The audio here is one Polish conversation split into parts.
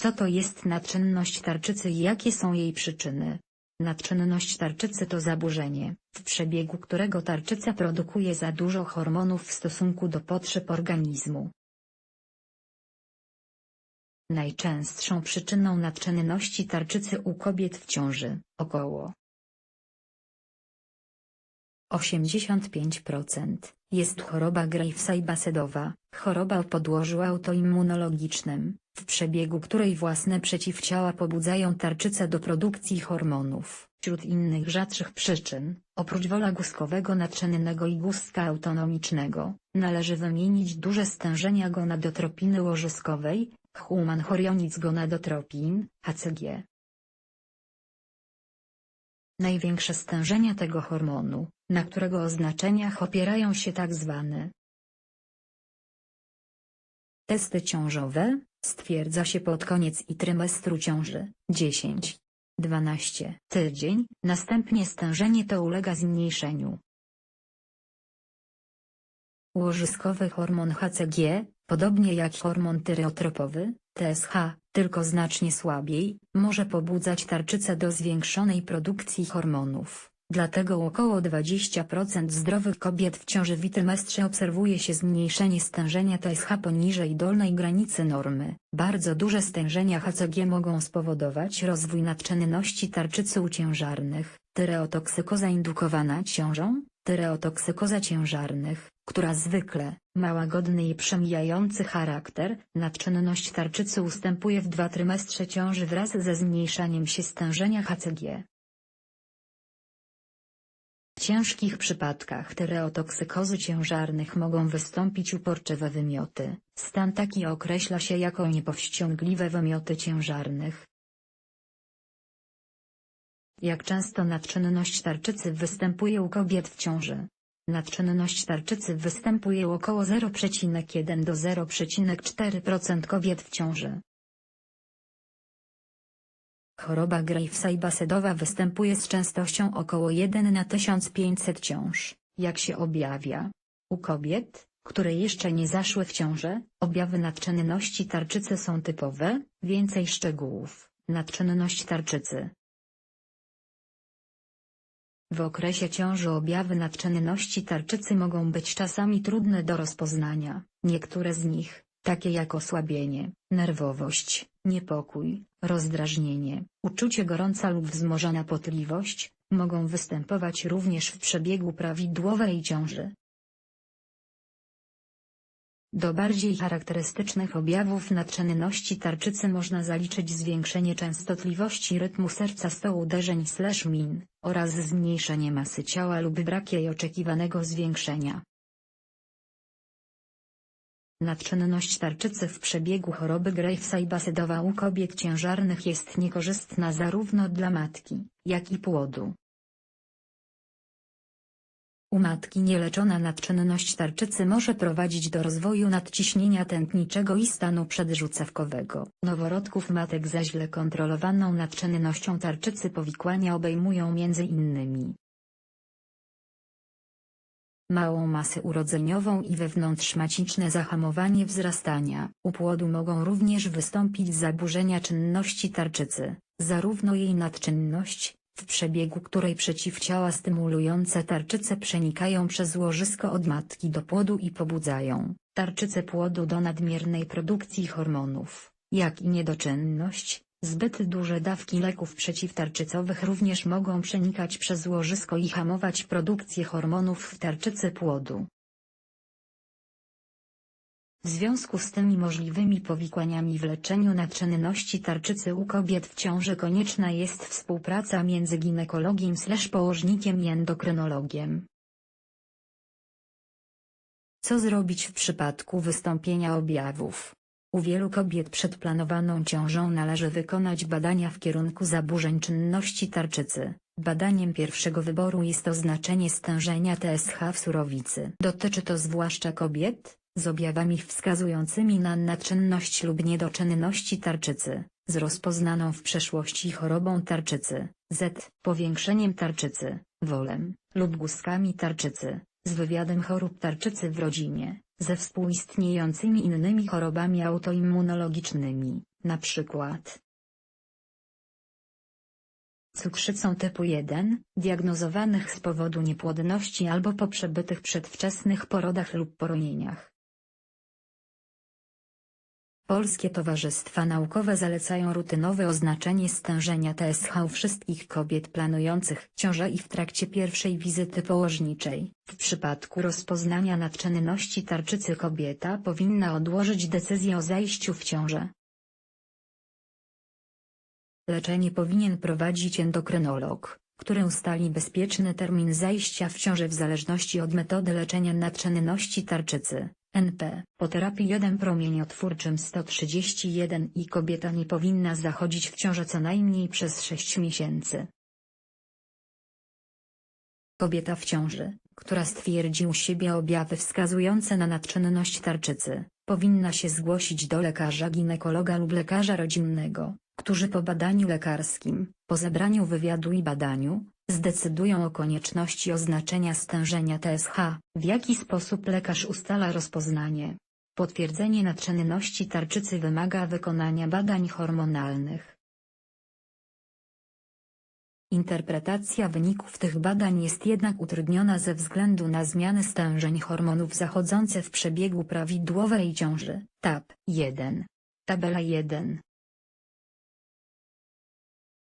Co to jest nadczynność tarczycy i jakie są jej przyczyny? Nadczynność tarczycy to zaburzenie, w przebiegu którego tarczyca produkuje za dużo hormonów w stosunku do potrzeb organizmu. Najczęstszą przyczyną nadczynności tarczycy u kobiet w ciąży, około 85%, jest choroba Gravesa i Basedowa, choroba o podłożu autoimmunologicznym, w przebiegu której własne przeciwciała pobudzają tarczycę do produkcji hormonów. Wśród innych rzadszych przyczyn, oprócz wola guzkowego nadczynnego i guzka autonomicznego, należy wymienić duże stężenia gonadotropiny łożyskowej, Human chorionic gonadotropin, HCG. Największe stężenia tego hormonu, na którego oznaczeniach opierają się tzw. testy ciążowe, stwierdza się pod koniec i trymestru ciąży, 10. 12 tydzień, następnie stężenie to ulega zmniejszeniu. Łożyskowy hormon HCG, podobnie jak hormon tyreotropowy, TSH, tylko znacznie słabiej, może pobudzać tarczycę do zwiększonej produkcji hormonów. Dlatego około 20% zdrowych kobiet w ciąży w trymestrze obserwuje się zmniejszenie stężenia TSH poniżej dolnej granicy normy. Bardzo duże stężenia HCG mogą spowodować rozwój nadczynności tarczycy u ciężarnych, tyreotoksykoza indukowana ciążą, tyreotoksykoza ciężarnych, która zwykle, ma łagodny i przemijający charakter, nadczynność tarczycy ustępuje w dwa trymestrze ciąży wraz ze zmniejszaniem się stężenia HCG. Ciężkich przypadkach tyreotoksykozy ciężarnych mogą wystąpić uporczywe wymioty, stan taki określa się jako niepowściągliwe wymioty ciężarnych. Jak często nadczynność tarczycy występuje u kobiet w ciąży? Nadczynność tarczycy występuje u około 0,1 do 0,4% kobiet w ciąży. Choroba Gravesa i Basedowa występuje z częstością około 1 na 1500 ciąż. Jak się objawia? U kobiet, które jeszcze nie zaszły w ciążę, objawy nadczynności tarczycy są typowe, więcej szczegółów. Nadczynność tarczycy w okresie ciąży objawy nadczynności tarczycy mogą być czasami trudne do rozpoznania. Niektóre z nich, takie jak osłabienie, nerwowość, niepokój, rozdrażnienie, uczucie gorąca lub wzmożona potliwość, mogą występować również w przebiegu prawidłowej ciąży. Do bardziej charakterystycznych objawów nadczynności tarczycy można zaliczyć zwiększenie częstotliwości rytmu serca sto uderzeń slash min, oraz zmniejszenie masy ciała lub brak jej oczekiwanego zwiększenia. Nadczynność tarczycy w przebiegu choroby Gravesa i Basedowa u kobiet ciężarnych jest niekorzystna zarówno dla matki, jak i płodu. U matki nieleczona nadczynność tarczycy może prowadzić do rozwoju nadciśnienia tętniczego i stanu przedrzucawkowego. Noworodków matek za źle kontrolowaną nadczynnością tarczycy powikłania obejmują m.in. małą masę urodzeniową i wewnątrzmaciczne zahamowanie wzrastania. U płodu mogą również wystąpić zaburzenia czynności tarczycy, zarówno jej nadczynność, w przebiegu której przeciwciała stymulujące tarczycę przenikają przez łożysko od matki do płodu i pobudzają tarczycę płodu do nadmiernej produkcji hormonów, jak i niedoczynność, zbyt duże dawki leków przeciwtarczycowych również mogą przenikać przez łożysko i hamować produkcję hormonów w tarczycy płodu. W związku z tymi możliwymi powikłaniami w leczeniu nadczynności tarczycy u kobiet w ciąży konieczna jest współpraca między ginekologiem położnikiem i endokrynologiem. Co zrobić w przypadku wystąpienia objawów? U wielu kobiet przed planowaną ciążą należy wykonać badania w kierunku zaburzeń czynności tarczycy. Badaniem pierwszego wyboru jest oznaczenie stężenia TSH w surowicy. Dotyczy to zwłaszcza kobiet, z objawami wskazującymi na nadczynność lub niedoczynności tarczycy, z rozpoznaną w przeszłości chorobą tarczycy, Z, powiększeniem tarczycy, wolem, lub guzkami tarczycy, z wywiadem chorób tarczycy w rodzinie, ze współistniejącymi innymi chorobami autoimmunologicznymi, przykład cukrzycą typu 1, diagnozowanych z powodu niepłodności albo po przebytych przedwczesnych porodach lub poronieniach. Polskie towarzystwa naukowe zalecają rutynowe oznaczenie stężenia TSH u wszystkich kobiet planujących ciążę i w trakcie pierwszej wizyty położniczej. W przypadku rozpoznania nadczynności tarczycy kobieta powinna odłożyć decyzję o zajściu w ciążę. Leczenie powinien prowadzić endokrynolog, który ustali bezpieczny termin zajścia w ciąży w zależności od metody leczenia nadczynności tarczycy. NP. Po terapii 1 promieniotwórczym 131 i kobieta nie powinna zachodzić w ciążę co najmniej przez 6 miesięcy. Kobieta w ciąży, która stwierdzi u siebie objawy wskazujące na nadczynność tarczycy, powinna się zgłosić do lekarza ginekologa lub lekarza rodzinnego, którzy po badaniu lekarskim, po zebraniu wywiadu i badaniu, zdecydują o konieczności oznaczenia stężenia TSH. W jaki sposób lekarz ustala rozpoznanie? Potwierdzenie nadczynności tarczycy wymaga wykonania badań hormonalnych. Interpretacja wyników tych badań jest jednak utrudniona ze względu na zmiany stężeń hormonów zachodzące w przebiegu prawidłowej ciąży. TAP 1. Tabela 1.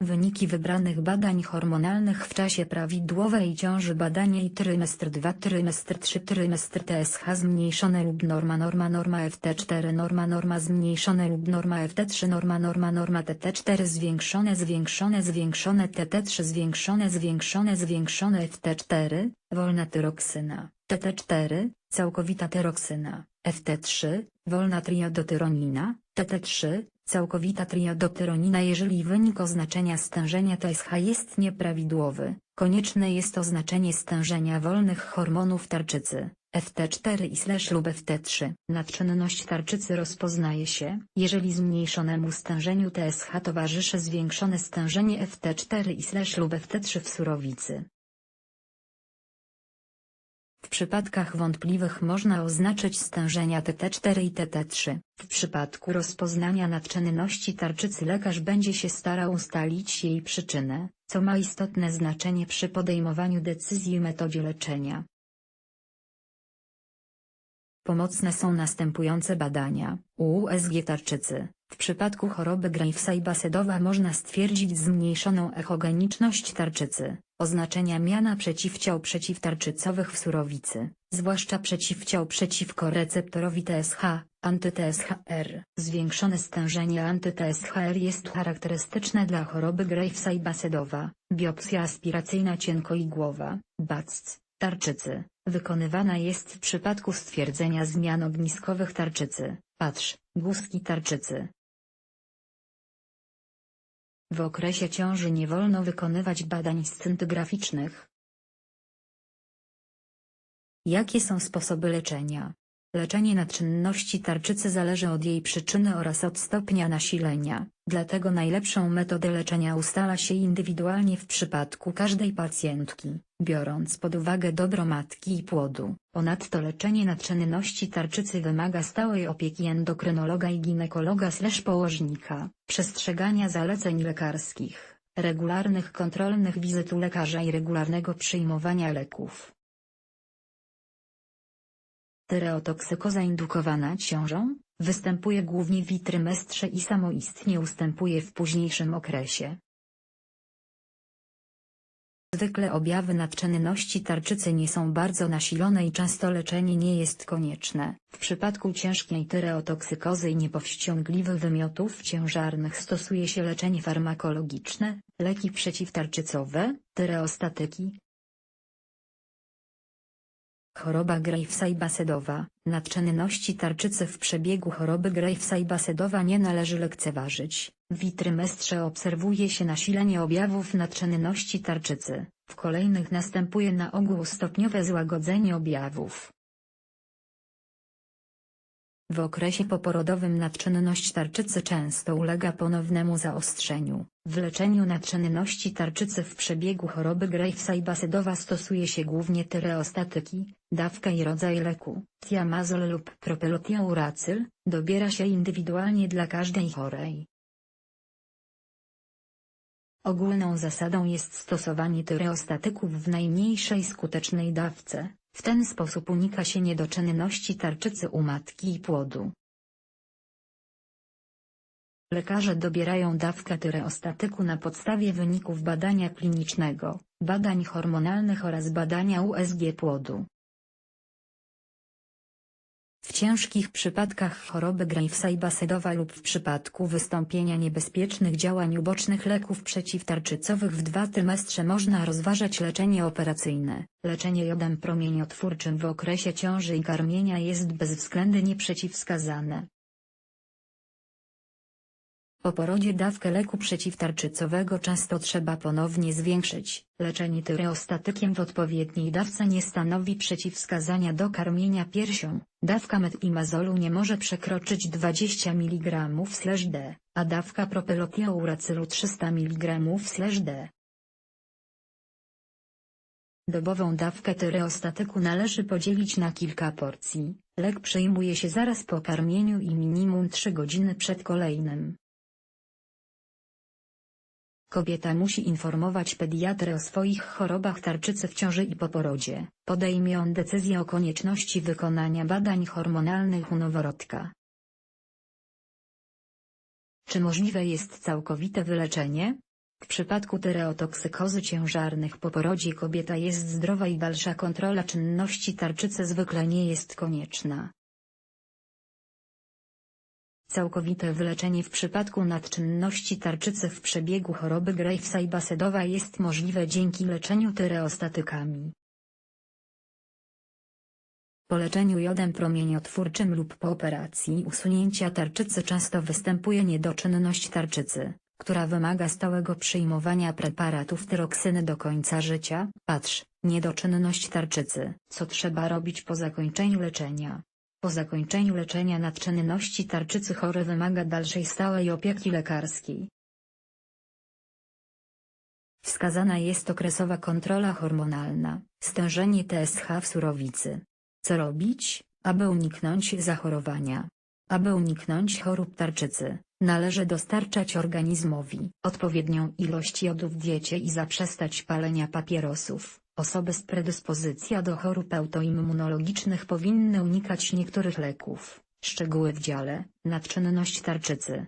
Wyniki wybranych badań hormonalnych w czasie prawidłowej ciąży badania i trymestr 2 trymestr 3 trymestr TSH zmniejszone lub norma norma norma FT4 norma norma zmniejszone lub norma FT3 norma norma norma TT4 zwiększone zwiększone zwiększone TT3 zwiększone zwiększone zwiększone FT4, wolna tyroksyna, TT4, całkowita tyroksyna, FT3, wolna triodotyronina, TT3, Całkowita triodotyronina Jeżeli wynik oznaczenia stężenia TSH jest nieprawidłowy, konieczne jest oznaczenie stężenia wolnych hormonów tarczycy, FT4 i slash lub FT3. Nadczynność tarczycy rozpoznaje się, jeżeli zmniejszonemu stężeniu TSH towarzyszy zwiększone stężenie FT4 i slash lub FT3 w surowicy. Przypadkach wątpliwych można oznaczyć stężenia TT4 i TT3. W przypadku rozpoznania nadczynności tarczycy lekarz będzie się starał ustalić jej przyczynę, co ma istotne znaczenie przy podejmowaniu decyzji metodzie leczenia. Pomocne są następujące badania. USG tarczycy. W przypadku choroby Gravesa i Basedowa można stwierdzić zmniejszoną echogeniczność tarczycy, oznaczenia miana przeciwciał przeciwtarczycowych w surowicy, zwłaszcza przeciwciał przeciwko receptorowi TSH, anty-TSHR. Zwiększone stężenie anty-TSHR jest charakterystyczne dla choroby Gravesa i Basedowa, biopsja aspiracyjna cienkoigłowa, BACC, tarczycy, wykonywana jest w przypadku stwierdzenia zmian ogniskowych tarczycy, patrz, guzki tarczycy, w okresie ciąży nie wolno wykonywać badań scintygraficznych. Jakie są sposoby leczenia? Leczenie nadczynności tarczycy zależy od jej przyczyny oraz od stopnia nasilenia, dlatego najlepszą metodę leczenia ustala się indywidualnie w przypadku każdej pacjentki, biorąc pod uwagę dobro matki i płodu. Ponadto leczenie nadczynności tarczycy wymaga stałej opieki endokrynologa i ginekologa położnika, przestrzegania zaleceń lekarskich, regularnych kontrolnych wizyt u lekarza i regularnego przyjmowania leków. Tyreotoksykoza indukowana ciążą, występuje głównie w trymestrze i samoistnie ustępuje w późniejszym okresie. Zwykle objawy nadczynności tarczycy nie są bardzo nasilone i często leczenie nie jest konieczne. W przypadku ciężkiej tyreotoksykozy i niepowściągliwych wymiotów ciężarnych stosuje się leczenie farmakologiczne, leki przeciwtarczycowe, tyreostatyki, Choroba Gravesa i Basedowa, nadczynności tarczycy w przebiegu choroby Gravesa i Basedowa nie należy lekceważyć. W trymestrze obserwuje się nasilenie objawów nadczynności tarczycy, w kolejnych następuje na ogół stopniowe złagodzenie objawów. W okresie poporodowym nadczynność tarczycy często ulega ponownemu zaostrzeniu. W leczeniu nadczynności tarczycy w przebiegu choroby Gravesa-Basedowa stosuje się głównie tyreostatyki, dawka i rodzaj leku, tiamazol lub propelotiauracyl, dobiera się indywidualnie dla każdej chorej. Ogólną zasadą jest stosowanie tyreostatyków w najmniejszej skutecznej dawce, w ten sposób unika się niedoczynności tarczycy u matki i płodu. Lekarze dobierają dawkę tyreostatyku na podstawie wyników badania klinicznego, badań hormonalnych oraz badania USG płodu. W ciężkich przypadkach choroby Gravesa i Basedowa lub w przypadku wystąpienia niebezpiecznych działań ubocznych leków przeciwtarczycowych w dwa trymestrze można rozważać leczenie operacyjne. Leczenie jodem promieniotwórczym w okresie ciąży i karmienia jest bezwzględnie przeciwwskazane. Po porodzie dawkę leku przeciwtarczycowego często trzeba ponownie zwiększyć. Leczenie tyreostatykiem w odpowiedniej dawce nie stanowi przeciwwskazania do karmienia piersią. Dawka metimazolu nie może przekroczyć 20 mg/d, a dawka propelotiauracylu 300 mg/d. Dobową dawkę tyreostatyku należy podzielić na kilka porcji. Lek przyjmuje się zaraz po karmieniu i minimum 3 godziny przed kolejnym. Kobieta musi informować pediatrę o swoich chorobach tarczycy w ciąży i po porodzie. Podejmie on decyzję o konieczności wykonania badań hormonalnych u noworodka. Czy możliwe jest całkowite wyleczenie? W przypadku tyreotoksykozy ciężarnych po porodzie kobieta jest zdrowa i dalsza kontrola czynności tarczycy zwykle nie jest konieczna. Całkowite wyleczenie w przypadku nadczynności tarczycy w przebiegu choroby Gravesa i Basedowa jest możliwe dzięki leczeniu tyreostatykami. Po leczeniu jodem promieniotwórczym lub po operacji usunięcia tarczycy często występuje niedoczynność tarczycy, która wymaga stałego przyjmowania preparatów tyroksyny do końca życia. Patrz, niedoczynność tarczycy. Co trzeba robić po zakończeniu leczenia? Po zakończeniu leczenia nadczynności tarczycy chory wymaga dalszej stałej opieki lekarskiej. Wskazana jest okresowa kontrola hormonalna, stężenie TSH w surowicy. Co robić, aby uniknąć zachorowania? Aby uniknąć chorób tarczycy, należy dostarczać organizmowi odpowiednią ilość jodu w diecie i zaprzestać palenia papierosów. Osoby z predyspozycja do chorób autoimmunologicznych powinny unikać niektórych leków. Szczegóły w dziale Nadczynność tarczycy